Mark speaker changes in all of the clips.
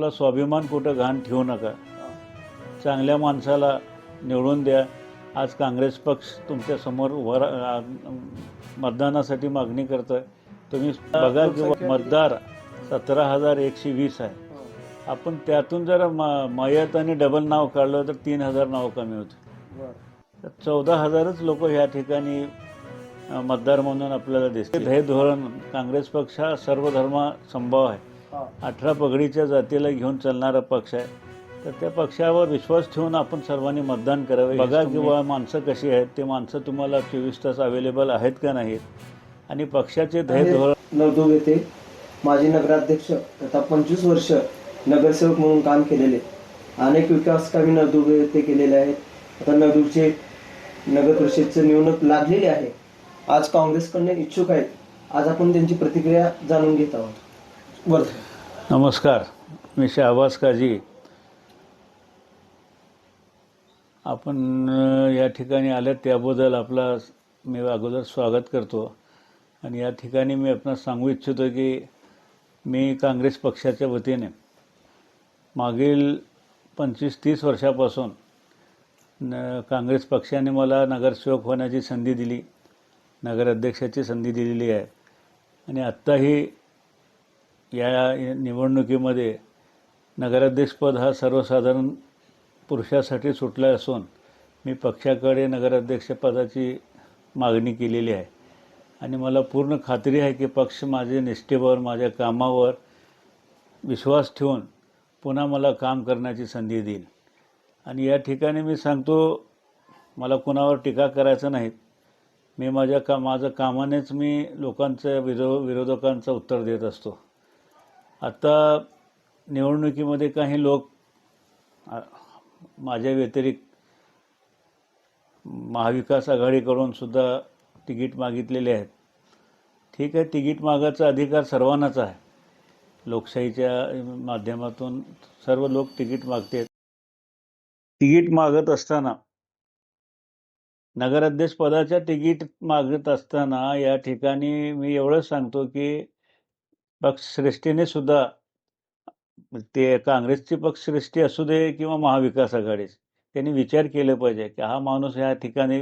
Speaker 1: आपला स्वाभिमान कुठं घाण ठेवू नका. चांगल्या माणसाला निवडून द्या. आज काँग्रेस पक्ष तुमच्यासमोर वर मतदानासाठी मागणी करतोय. तुम्ही बघा की मतदार सतरा हजार एकशे वीस आहे. आपण त्यातून जर म- मयत आणि डबल नाव काढलं तर तीन हजार नाव कमी होते. तर चौदा हजारच लोक ह्या ठिकाणी अ, मतदार म्हणून आपल्याला दिसते हे धोरण काँग्रेस पक्ष हा सर्वधर्म संभव आहे. अठरा पगडीच्या जातीला घेऊन चालणारा पक्ष आहे. तर त्या पक्षावर विश्वास ठेवून आपण सर्वांनी मतदान करावे. बघा किंवा माणसं कशी आहेत ते माणसं तुम्हाला चोवीस तास अवेलेबल आहेत का नाहीत? आणि पक्षाचे ध्येय धोरण
Speaker 2: नवदुर्ग येथे माजी नगराध्यक्ष तथा पंचवीस वर्ष नगरसेवक म्हणून काम केलेले अनेक विकास कामे नवदुर्ग येथे केलेले आहेत. आता नवदुर्गचे नगर परिषदचे निवडणूक लागलेली आहे. आज काँग्रेसकडून इच्छुक आहेत. आज आपण त्यांची प्रतिक्रिया जाणून घेत आहोत. बरं.
Speaker 1: नमस्कार मी शहबाज काजी आपण या ठिकाणी आल्यात त्याबद्दल आपला मी अगोदर स्वागत करतो. आणि या ठिकाणी मी आपणास सांगू इच्छितो की मी काँग्रेस पक्षाच्या वतीने मागील पंचवीस तीस वर्षापासून न काँग्रेस पक्षाने मला नगरसेवक होण्याची संधी दिली नगराध्यक्षाची संधी दिलेली आहे. आणि आत्ताही या निवडणुकीमध्ये नगराध्यक्षपद हा सर्वसाधारण पुरुषासाठी सुटला असून मी पक्षाकडे नगराध्यक्षपदाची मागणी केलेली आहे. आणि मला पूर्ण खात्री आहे की पक्ष माझे निष्ठेवर माझ्या कामावर विश्वास ठेवून पुन्हा मला काम करण्याची संधी देईल. आणि या ठिकाणी मी सांगतो मला कुणावर टीका करायचं नाही. मी माझ्या का माझं कामानेच मी लोकांचं विरो विरोधकांचं उत्तर देत असतो. आता निवडणुकीमध्ये काही लोक माझ्या व्यतिरिक्त महाविकास आघाडीकडून सुद्धा तिकीट मागितलेले आहेत. ठीक आहे तिकीट मागायचा अधिकार सर्वांनाच आहे. लोकशाहीच्या माध्यमातून सर्व लोक तिकीट मागतात. तिकीट मागत असताना नगराध्यक्ष पदाच्या तिकीट मागत असताना या ठिकाणी मी एवढंच सांगतो की पक्षश्रेष्ठीने सुद्धा ते काँग्रेसची पक्षश्रेष्ठी असू दे किंवा महाविकास आघाडीच त्यांनी विचार केले पाहिजे की हा माणूस या ठिकाणी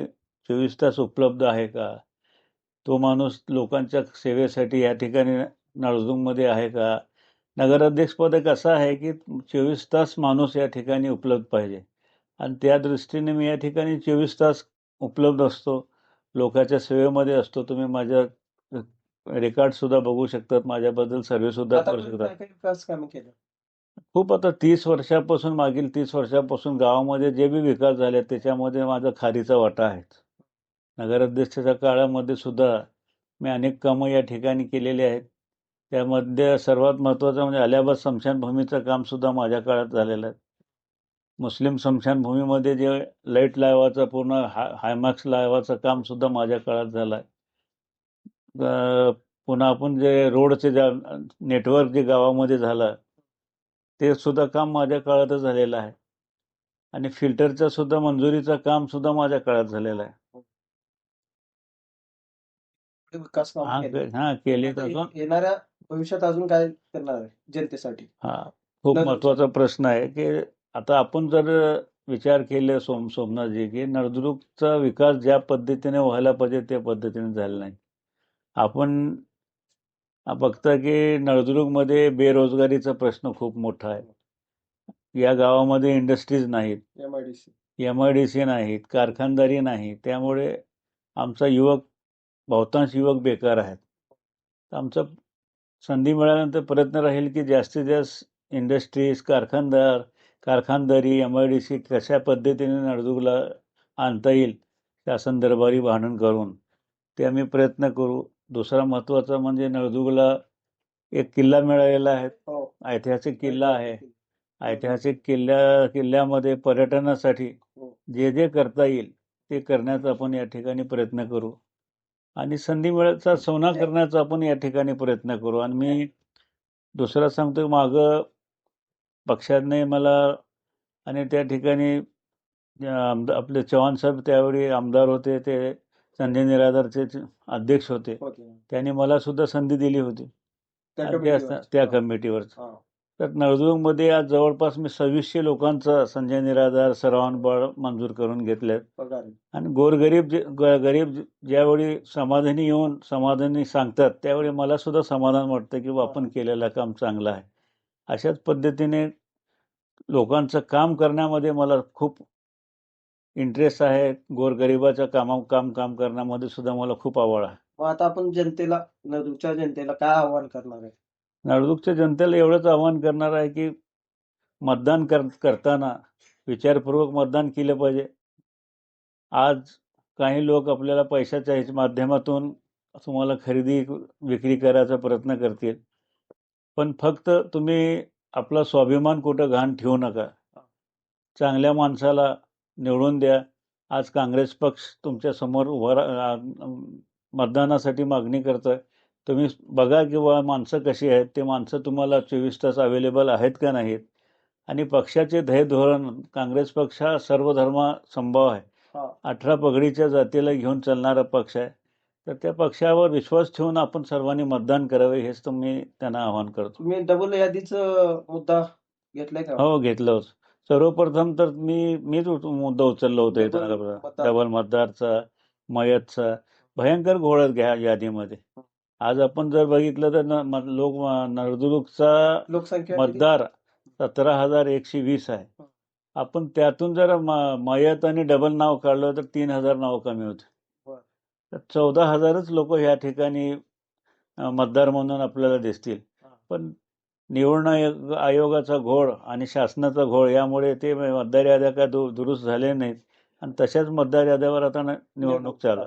Speaker 1: चोवीस तास उपलब्ध आहे का? तो माणूस लोकांच्या सेवेसाठी या ठिकाणी नळदुंगमध्ये आहे का? नगराध्यक्षपद एक असं आहे की चोवीस तास माणूस या ठिकाणी उपलब्ध पाहिजे? आणि त्या दृष्टीने मी या ठिकाणी चोवीस तास उपलब्ध असतो. लोकांच्या सेवेमध्ये असतो. तुम्ही माझ्या रेकॉर्ड सुद्धा बघू शकतात माझ्याबद्दल सर्वे सुद्धा करू शकतात. खूप आता तीस वर्षापासून मागील तीस वर्षापासून गावामध्ये जे बी विकास झाले त्याच्यामध्ये माझा खारीचा वाटा आहे नगराध्यक्षाच्या काळामध्ये सुद्धा मी अनेक कामं या ठिकाणी केलेली आहेत. त्यामध्ये सर्वात महत्त्वाचं म्हणजे अलिबाग स्मशानभूमीचं काम सुद्धा माझ्या काळात झालेलं आहे. मुस्लिम स्मशानभूमीमध्ये जे लाइट लावायचं पूर्ण हाय हायमॅक्स लावायचं काम सुद्धा माझ्या काळात झालं आहे. पुन्हा आपण जे रोडचे ज्या नेटवर्क जे गावामध्ये झालं ते सुद्धा काम माझ्या काळातच झालेलं आहे आणि फिल्टरचं सुद्धा मंजुरीचं काम सुद्धा माझ्या काळात झालेलं आहे
Speaker 2: विकास
Speaker 1: हा
Speaker 2: केले. येणाऱ्या भविष्यात अजून काय करणार आहे जनतेसाठी
Speaker 1: हा खूप. महत्त्वाचा प्रश्न आहे की आता आपण जर विचार केले सोम सोमनाथजी की नळदुर्गचा विकास ज्या पद्धतीने व्हायला पाहिजे त्या पद्धतीने झाला नाही आपण बघता की नळदुर्गमध्ये बेरोजगारीचा प्रश्न खूप मोठा आहे. या गावामध्ये इंडस्ट्रीज नाहीत.
Speaker 2: M I D C
Speaker 1: M I D C नाहीत कारखानदारी नाही. त्यामुळे आमचा युवक बहुतांश युवक बेकार आहेत. आमचा संधी मिळाल्यानंतर प्रयत्न राहील की जास्तीत जास्त इंडस्ट्रीज कारखानदार कारखानदारी एम आय डी सी कशा पद्धतीने नळदुर्गला आणता येईल शासन दरबारी भांडण करून ते आम्ही प्रयत्न करू. दुसरा महत्त्वाचा म्हणजे नळदुर्गला एक किल्ला मिळालेला आहे.
Speaker 2: हो.
Speaker 1: ऐतिहासिक किल्ला आहे. ऐतिहासिक किल्ल्या किल्ल्यामध्ये पर्यटनासाठी
Speaker 2: हो.
Speaker 1: जे जे करता येईल ते करण्याचा आपण या ठिकाणी प्रयत्न करू. आणि संधी मिळायचा सोना करण्याचा आपण या ठिकाणी प्रयत्न करू. आणि मी दुसरा सांगतो मागं पक्षाने मला आणि त्या ठिकाणी आपले चव्हाण साहेब त्यावेळी आमदार होते ते संजय निराधारचे अध्यक्ष होते त्यांनी मला सुद्धा संधी दिली होती.
Speaker 2: त्या कमिटीवर.
Speaker 1: तर नळदुर्गमध्ये आज जवळपास मी सव्वीसशे लोकांचं संजय निराधार सरावन बळ मंजूर करून घेतलेत.
Speaker 2: आहे.
Speaker 1: आणि गोरगरीब गरीब ज्यावेळी समाधानी येऊन समाधानी सांगतात त्यावेळी मला सुद्धा समाधान वाटतं की आपण केलेलं काम चांगलं आहे. अशाच पद्धतीने लोकांचं काम करण्यामध्ये मला खूप इंटरेस्ट आहे गोरगरिबाच्या कामा काम काम करण्यामध्ये सुद्धा मला खूप आवड आहे.
Speaker 2: मग आता आपण जनतेला नदूच्या जनतेला काय आव्हान करणार आहे?
Speaker 1: नळदुर्गच्या जनतेला एवढंच आवाहन करणार आहे की मतदान कर करताना विचारपूर्वक मतदान केलं पाहिजे. आज काही लोक आपल्याला पैशाच्या माध्यमातून तुम्हाला खरेदी विक्री करायचा प्रयत्न करतील. पण फक्त तुम्ही आपला स्वाभिमान कुठं घाण ठेवू नका. चांगल्या माणसाला निवडून द्या. आज काँग्रेस पक्ष तुमच्यासमोर उभा मतदानासाठी मागणी करतोय. तुम्ही बघा की बा माणसं कशी आहेत ते माणसं तुम्हाला चोवीस तास अवेलेबल आहेत का नाहीत? आणि पक्षाचे ध्येय धोरण काँग्रेस पक्ष हा सर्वधर्म संभव आहे. अठरा पगडीच्या जातीला घेऊन चालणारा पक्ष आहे. तर त्या पक्षावर विश्वास ठेवून आपण सर्वांनी मतदान करावे हेच तर मी त्यांना आवाहन करतो.
Speaker 2: तुम्ही डबल यादीचं मुद्दा घेतलाय का?
Speaker 1: हो घेतलं होतं. सर्वप्रथम तर मी मीच मुद्दा उचलला होता
Speaker 2: डबल
Speaker 1: मतदारचा मयतचा भयंकर घोळ घ्या यादीमध्ये. आज आपण जर बघितलं तर लोक नळदुर्गचा
Speaker 2: लोकसंख्या?
Speaker 1: मतदार सतरा हजार एकशे वीस आहे. आपण त्यातून जर मयत आणि डबल नाव काढलं तर तीन हजार नाव कमी होते. तर चौदा हजारच लोक ह्या ठिकाणी मतदार म्हणून आपल्याला दिसतील. पण निवडणूक आयोगाचा घोळ आणि शासनाचा घोळ यामुळे ते मतदार याद्या काय दु- दुरुस्त झाले नाहीत. आणि तशाच मतदार याद्यावर आता निवडणूक चालू